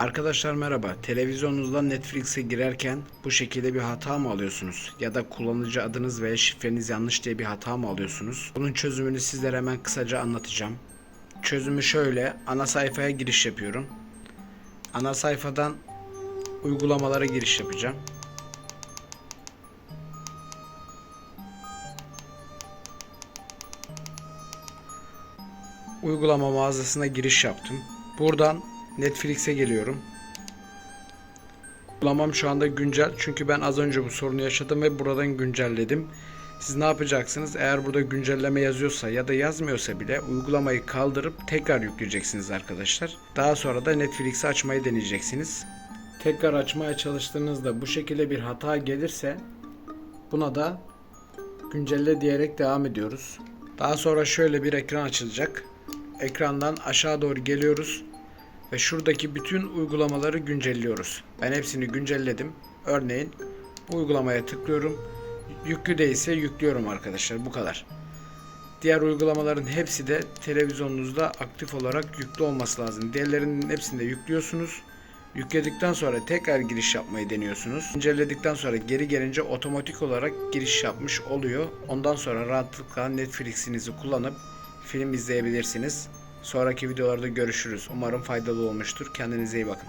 Arkadaşlar merhaba. Televizyonunuzdan Netflix'e girerken bu şekilde bir hata mı alıyorsunuz? Ya da kullanıcı adınız veya şifreniz yanlış diye bir hata mı alıyorsunuz? Bunun çözümünü sizlere hemen kısaca anlatacağım. Çözümü şöyle. Ana sayfaya giriş yapıyorum. Ana sayfadan uygulamalara giriş yapacağım. Uygulama mağazasına giriş yaptım. Buradan Netflix'e geliyorum. Uygulamam şu anda güncel çünkü ben az önce bu sorunu yaşadım ve buradan güncelledim. Siz ne yapacaksınız? Eğer burada güncelleme yazıyorsa ya da yazmıyorsa bile uygulamayı kaldırıp tekrar yükleyeceksiniz arkadaşlar. Daha sonra da Netflix'i açmayı deneyeceksiniz. Tekrar açmaya çalıştığınızda bu şekilde bir hata gelirse buna da güncelle diyerek devam ediyoruz. Daha sonra şöyle bir ekran açılacak. Ekrandan aşağı doğru geliyoruz ve şuradaki bütün uygulamaları güncelliyoruz. Ben hepsini güncelledim. Örneğin bu uygulamaya tıklıyorum. Yüklü değilse yüklüyorum arkadaşlar. Bu kadar. Diğer uygulamaların hepsi de televizyonunuzda aktif olarak yüklü olması lazım. Diğerlerinin hepsini de yüklüyorsunuz. Yükledikten sonra tekrar giriş yapmayı deniyorsunuz. Güncelledikten sonra geri gelince otomatik olarak giriş yapmış oluyor. Ondan sonra rahatlıkla Netflix'inizi kullanıp film izleyebilirsiniz. Sonraki videolarda görüşürüz. Umarım faydalı olmuştur. Kendinize iyi bakın.